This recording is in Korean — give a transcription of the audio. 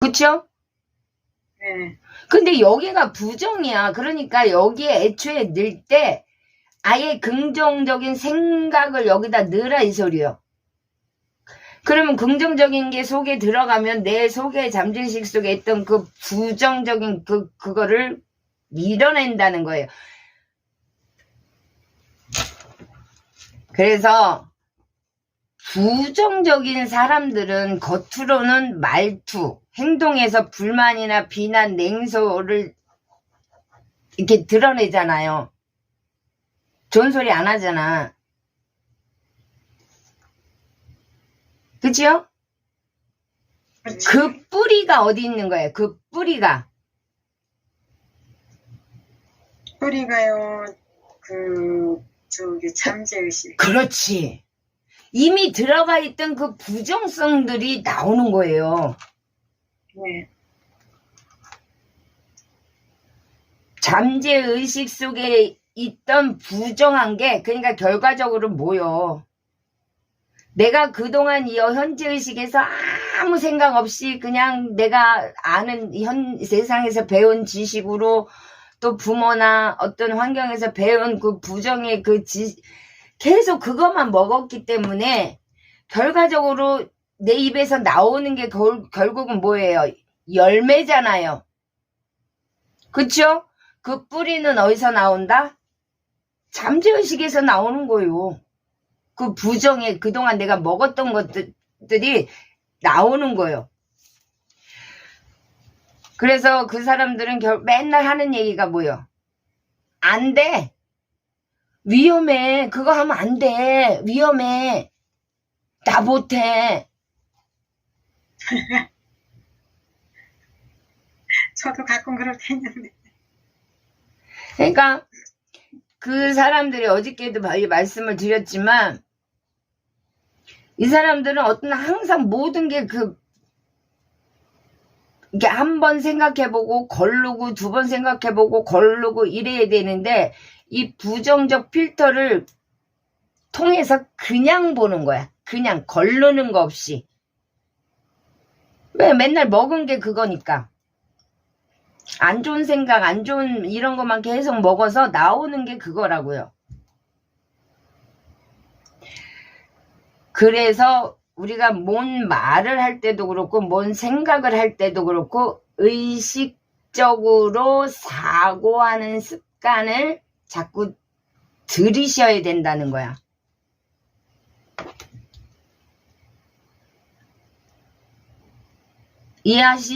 그쵸? 네. 근데 여기가 부정이야. 그러니까 여기에 애초에 넣을 때 아예 긍정적인 생각을 여기다 넣으라 이 소리요. 그러면 긍정적인 게 속에 들어가면 내 속에 잠재의식 속에 있던 그 부정적인 그, 그거를 밀어낸다는 거예요. 그래서 부정적인 사람들은 겉으로는 말투, 행동에서 불만이나 비난, 냉소를 이렇게 드러내잖아요. 좋은 소리 안 하잖아. 그치요? 그렇지. 그 뿌리가 어디 있는 거예요? 그 뿌리가. 뿌리가요, 그, 저기, 잠재의식. 그렇지. 이미 들어가 있던 그 부정성들이 나오는 거예요. 네. 잠재의식 속에 있던 부정한 게 그러니까 결과적으로 뭐요? 내가 그동안 이 현재의식에서 아무 생각 없이 그냥 내가 아는 현 세상에서 배운 지식으로 또 부모나 어떤 환경에서 배운 그 부정의 그 지, 계속 그것만 먹었기 때문에 결과적으로 내 입에서 나오는 게 결, 결국은 뭐예요? 열매잖아요. 그쵸? 그 뿌리는 어디서 나온다? 잠재의식에서 나오는 거예요. 그 부정에 그동안 내가 먹었던 것들이 나오는 거예요. 그래서 그 사람들은 결, 맨날 하는 얘기가 뭐예요? 안 돼. 위험해. 그거 하면 안 돼. 위험해. 나 못해. 저도 가끔 그럴 때 있는데. 그러니까 그 사람들이 어저께도 말- 말씀을 드렸지만 이 사람들은 어떤 항상 모든 게 그 이게 한 번 생각해보고 걸르고 두 번 생각해보고 걸르고 이래야 되는데 이 부정적 필터를 통해서 그냥 보는 거야. 그냥 걸르는 거 없이. 왜 맨날 먹은 게 그거니까. 안 좋은 생각, 안 좋은 이런 것만 계속 먹어서 나오는 게 그거라고요. 그래서 우리가 뭔 말을 할 때도 그렇고, 뭔 생각을 할 때도 그렇고, 의식적으로 사고하는 습관을 자꾸 들이셔야 된다는 거야. 이해하시,